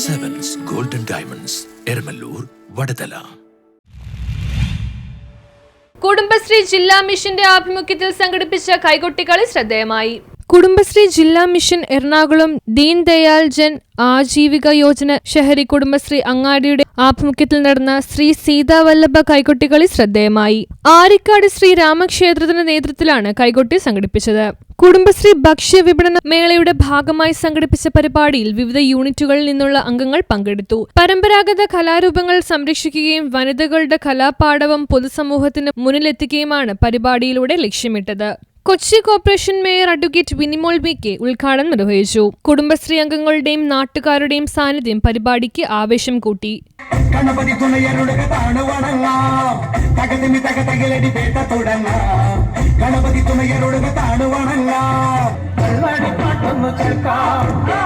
Sevens Golden Diamonds Eramalloor Vadathala Kudumbashree ജില്ലാ മിഷന്റെ ആഭിമുഖ്യത്തിൽ സംഘടിപ്പിച്ച കൈകൊട്ടിക്കളി ശ്രദ്ധേയമായി. കുടുംബശ്രീ ജില്ലാ മിഷൻ എറണാകുളം ദീൻ ദയാൽ ജൻ ആജീവിക യോജന ഷഹരി കുടുംബശ്രീ അങ്ങാടിയുടെ ആഭിമുഖ്യത്തിൽ നടന്ന ശ്രീ സീതാവല്ലഭ കൈകൊട്ടികളി ശ്രദ്ധേയമായി. ആരിക്കാട് ശ്രീ രാമക്ഷേത്രത്തിന്റെ നേതൃത്വത്തിലാണ് കൈകൊട്ടി സംഘടിപ്പിച്ചത്. കുടുംബശ്രീ ഭക്ഷ്യ വിപണന മേളയുടെ ഭാഗമായി സംഘടിപ്പിച്ച പരിപാടിയിൽ വിവിധ യൂണിറ്റുകളിൽ നിന്നുള്ള അംഗങ്ങൾ പങ്കെടുത്തു. പരമ്പരാഗത കലാരൂപങ്ങൾ സംരക്ഷിക്കുകയും വനിതകളുടെ കലാപാഠവും പൊതുസമൂഹത്തിന് മുന്നിലെത്തിക്കുകയുമാണ് പരിപാടിയിലൂടെ ലക്ഷ്യമിട്ടത്. Kochi corporation mayor advocate Vinimol V K ഉദ്ഘാടനം നിർവഹിച്ചു. കുടുംബശ്രീ അംഗങ്ങളുടെയും നാട്ടുകാരുടെയും സാന്നിധ്യം പരിപാടിക്ക് ആവേശം കൂട്ടി. ഗണപതി തുണയരുടെ താണ് വണങ്ങാം. തകതിമി തകതകിലടി തുടങ്ങാം. ഗണപതി തുണയരുടെ താണ് വണങ്ങാം. പരിപാടി പാട്ടൊന്നു ചേർക്കാം